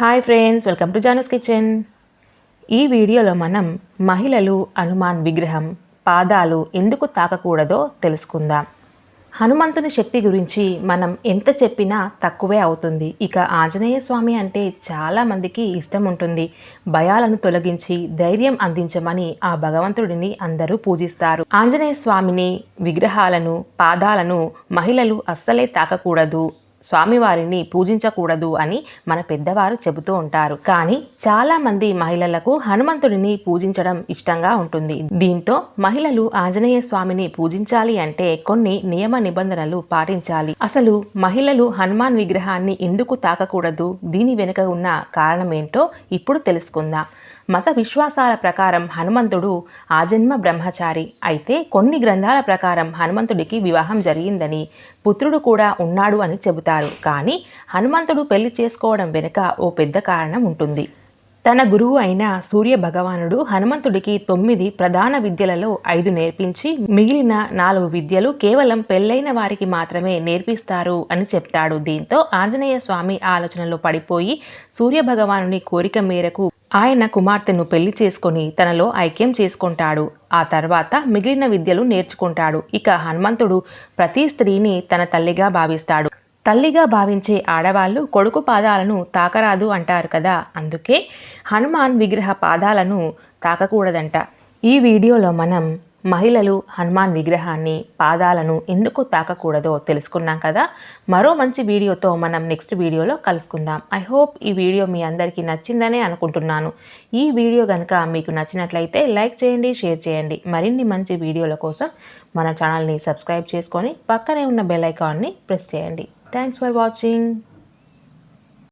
Hi friends welcome to Jana's kitchen. ఈ వీడియోలో మనం మహిళలు హనుమాన్ విగ్రహం పాదాలు ఎందుకు తాకకూడదో తెలుసుకుందాం. హనుమంతుని శక్తి గురించి మనం ఎంత చెప్పినా తక్కువే అవుతుంది. ఇక ఆంజనేయ స్వామి అంటే చాలామందికి ఇష్టం ఉంటుంది. భయాలను తొలగించి ధైర్యం అందించమని ఆ భగవంతుడిని అందరూ పూజిస్తారు. ఆంజనేయ స్వామిని విగ్రహాలను పాదాలను మహిళలు అస్సలే తాకకూడదు. స్వామివారిని పూజించకూడదు అని మన పెద్దవారు చెబుతూ ఉంటారు. కానీ చాలామంది మహిళలకు హనుమంతుడిని పూజించడం ఇష్టంగా ఉంటుంది. దీంతో మహిళలు ఆంజనేయ స్వామిని పూజించాలి అంటే కొన్ని నియమ నిబంధనలు పాటించాలి. అసలు మహిళలు హనుమాన్ విగ్రహాన్ని ఎందుకు తాకకూడదు? దీని వెనుక ఉన్న కారణం ఏంటో ఇప్పుడు తెలుసుకుందాం. మత విశ్వాసాల ప్రకారం హనుమంతుడు ఆజన్మ బ్రహ్మచారి. అయితే కొన్ని గ్రంథాల ప్రకారం హనుమంతుడికి వివాహం జరిగిందని పుత్రుడు కూడా ఉన్నాడు అని చెబుతారు. కానీ హనుమంతుడు పెళ్ళి చేసుకోవడం వెనుక ఓ పెద్ద కారణం ఉంటుంది. తన గురువు అయిన సూర్య భగవానుడు హనుమంతుడికి తొమ్మిది ప్రధాన విద్యలలో ఐదు నేర్పించి మిగిలిన నాలుగు విద్యలు కేవలం పెళ్ళైన వారికి మాత్రమే నేర్పిస్తారు అని చెప్తాడు. దీంతో ఆంజనేయ స్వామి ఆలోచనలో పడిపోయి సూర్య భగవానుని కోరిక మేరకు ఆయన కుమార్తెను పెళ్ళి చేసుకొని తనలో ఐక్యం చేసుకుంటాడు. ఆ తర్వాత మిగిలిన విద్యలు నేర్చుకుంటాడు. ఇక హనుమంతుడు ప్రతి స్త్రీని తన తల్లిగా భావిస్తాడు. తల్లిగా భావించే ఆడవాళ్ళు కొడుకు పాదాలను తాకరాదు అంటారు కదా. అందుకే హనుమాన్ విగ్రహ పాదాలను తాకకూడదంట. ఈ వీడియోలో మనం మహిళలు హనుమాన్ విగ్రహాన్ని పాదాలను ఎందుకు తాకకూడదో తెలుసుకున్నాం కదా? మరో మంచి వీడియోతో మనం నెక్స్ట్ వీడియోలో కలుసుకుందాం. ఐ హోప్ ఈ వీడియో మీ అందరికీ నచ్చిందనే అనుకుంటున్నాను. ఈ వీడియో కనుక మీకు నచ్చినట్లయితే లైక్ చేయండి షేర్ చేయండి. మరిన్ని మంచి వీడియోల కోసం మన ఛానల్ని సబ్స్క్రైబ్ చేసుకొని పక్కనే ఉన్న బెల్ ఐకాన్ని ప్రెస్ చేయండి. Thanks for watching.